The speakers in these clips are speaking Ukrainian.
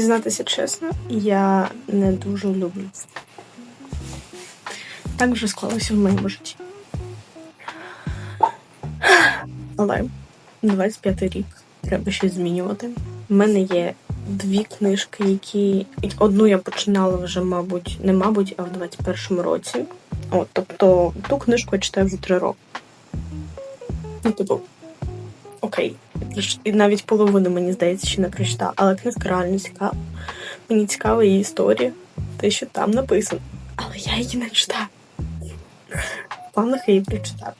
Зізнатися чесно, я не дуже люблю. Так вже склалося в моєму житті. Але 25 рік треба щось змінювати. У мене є дві книжки, які одну я починала вже, мабуть, не мабуть, а в 21-му році. От, тобто ту книжку я читаю вже три роки. Ну, типу, окей. І навіть половину, мені здається, ще не прочитала. Але книжка реально цікава. Мені цікава її історія, те, що там написано. Але я її не читаю. В планах її прочитати.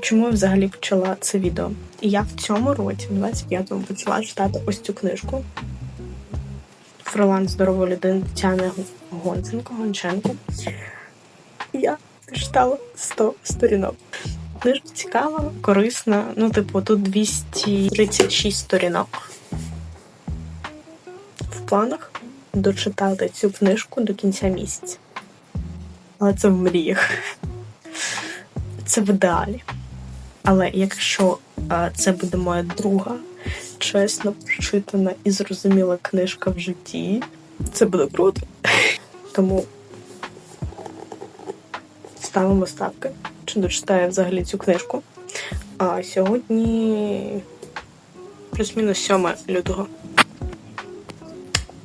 Чому я взагалі почала це відео? І я в цьому році, в 25-му, почала читати ось цю книжку. Фриланс здорової людини Тетяни Гонценко, Гонченко. Я читала 100 сторінок. Книжка цікава, корисна. Ну, типу, тут 236 сторінок. В планах дочитати цю книжку до кінця місяця. Але це в мріях. Це в ідеалі. Але якщо а, це буде моя друга, чесно прочитана і зрозуміла книжка в житті, це буде круто. Тому ставимо ставки, чи дочитаю взагалі цю книжку. А сьогодні плюс-мінус 7 лютого.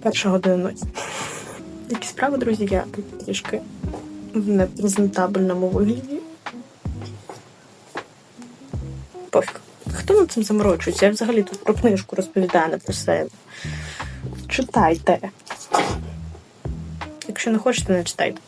Перша година ночі. Які справи, друзі, я тут трішки в непрезентабельному вигляді. Пофіг. Хто над цим заморочується? Я взагалі тут про книжку розповідаю, не про себе. Читайте. Якщо не хочете, не читайте.